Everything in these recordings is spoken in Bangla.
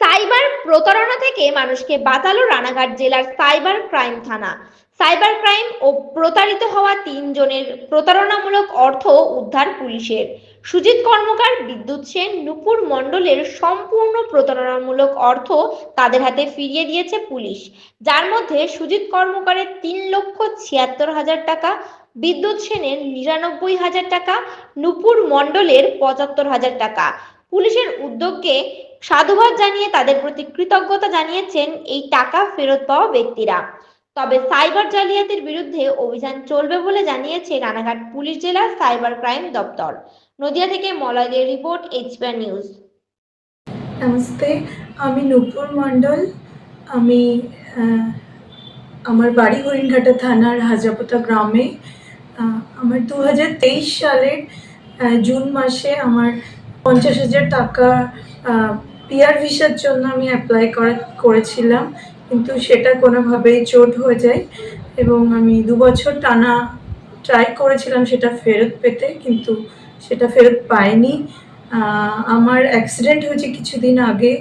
সাইবার প্রতারণা থেকে মানুষকে বাঁচালো রানাঘাট জেলার সাইবার ক্রাইম থানা। সাইবার ক্রাইম ও প্রতারিত হওয়া তিনজনের প্রতারণামূলক অর্থ উদ্ধার পুলিশের। সুজিত কর্মকার, বিদ্যুৎ সেন, নুপুর মণ্ডলের সম্পূর্ণ প্রতারণামূলক অর্থ তাদের হাতে ফিরিয়ে দিয়েছে পুলিশ। যার মধ্যে সুজিত কর্মকারের তিন লক্ষ ছিয়াত্তর হাজার টাকা, বিদ্যুৎ সেনের নিরানব্বই হাজার টাকা, নুপুর মণ্ডলের পঁচাত্তর হাজার টাকা। পুলিশের উদ্যোগকে সাধুবাদ জানিয়ে তাদের প্রতি কৃতজ্ঞতা জানিয়েছেন এই টাকা ফেরত পাওয়া ব্যক্তিরা। তবে সাইবার জালিয়াতির বিরুদ্ধে অভিযান চলবে বলে জানিয়েছে রানাঘাট পুলিশ জেলার সাইবার ক্রাইম দপ্তর। নদিয়া থেকে মলয়দের রিপোর্ট এইচপিআর নিউজ। নমস্তে, আমি নূপুর মণ্ডল। আমি আমার বাড়ি হরিণঘাটা থানার হাজাপোতা গ্রামে। আমার দু হাজার তেইশ সালের জুন মাসে আমার পঞ্চাশ হাজার টাকা পিআর ভিসার জন্য আমি অ্যাপ্লাই করা করেছিলাম কিন্তু সেটা কোনোভাবেই চোট হয়ে যায় এবং আমি দু বছর টানা ট্রাই করেছিলাম সেটা ফেরত পেতে কিন্তু সেটা ফেরত পাইনি। আমার অ্যাক্সিডেন্ট হয়েছে কিছুদিন আগে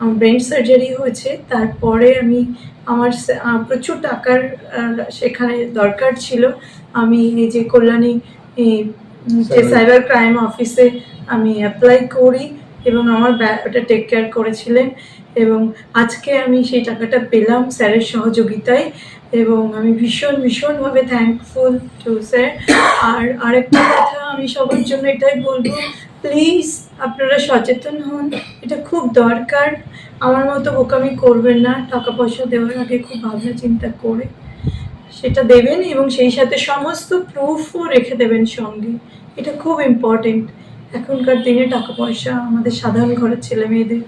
আমার ব্রেন সার্জারি হয়েছে তারপরে আমি আমার প্রচুর টাকার সেখানে দরকার ছিল। আমি এই যে কল্যাণী এই, যে সাইবার ক্রাইম অফিসে আমি অ্যাপ্লাই করি এবং আমার ব্যাপারটা টেক কেয়ার করেছিলেন এবং আজকে আমি সেই টাকাটা পেলাম স্যারের সহযোগিতায় এবং আমি ভীষণ, ভীষণভাবে থ্যাঙ্কফুল টু স্যার আর আরেকটা কথা আমি সবার জন্য এটাই বলব প্লিজ আপনারা সচেতন হন, এটা খুব দরকার। আমার মতো বোকামি করবেন না, টাকা পয়সা দেওয়ার আগে খুব ভাবনা চিন্তা করে সেটা দেবেন এবং সেই সাথে সমস্ত প্রুফও রেখে দেবেন সঙ্গে। এটা খুব ইম্পর্টেন্ট এখনকার দিনে টাকা পয়সা আমাদের সাধারণ ঘরের ছেলে মেয়েদের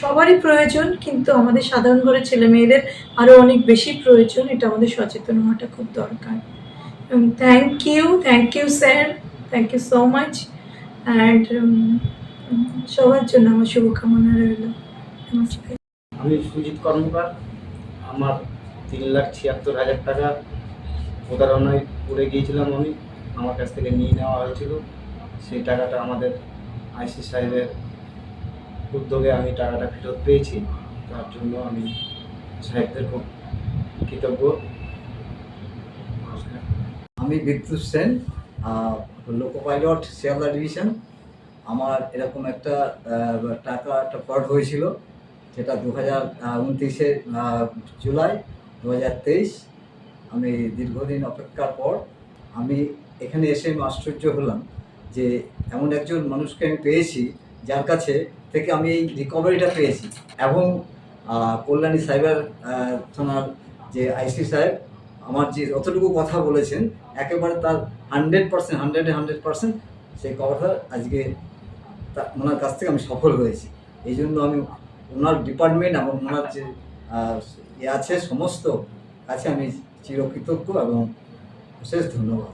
সবারই প্রয়োজন, কিন্তু আমাদের সাধারণ ঘরের ছেলে মেয়েদের আরও অনেক বেশি প্রয়োজন, এটা আমাদের সচেতন হওয়াটা খুব দরকার। Thank you thank you sir thank you so much and সবার জন্য আমার শুভকামনা রইল। আমি সুজিত কর্মকার, আমার তিন লাখ ছিয়াত্তর হাজার টাকা প্রতারণায় পড়ে গিয়েছিলাম আমি, আমার কাছ থেকে নিয়ে নেওয়া হয়েছিল। সেই টাকাটা আমাদের আইসি সাহেবের উদ্যোগে আমি টাকাটা ফেরত পেয়েছি। তার জন্য আমি সাহেবদের খুব কৃতজ্ঞ। আমি Bidyut Sen loco pilot Sealdah division. আমার এরকম একটা টাকা একটা ফ্রড হয়েছিল, যেটা দু হাজার উনত্রিশে জুলাই দু হাজার তেইশ। আমি দীর্ঘদিন অপেক্ষার পর আমি এখানে এসে আশ্চর্য হলাম। যে এমন একজন মানুষকে আমি পেয়েছি যার কাছে থেকে আমি এই রিকভারিটা পেয়েছি। এবং কল্যাণী সাইবার থানার যে আইসি সাহেব, আমার যে যতটুকু কথা বলেছেন, একেবারে তার হান্ড্রেড পার্সেন্ট হান্ড্রেডে হান্ড্রেড পার্সেন্ট সেই কথা আজকে ওনার কাছ থেকে আমি সফল হয়েছি। এই জন্য আমি ওনার ডিপার্টমেন্ট এবং ওনার যে ইয়ে আছে, সমস্ত কাছে আমি চিরকৃতজ্ঞ এবং বিশেষ ধন্যবাদ।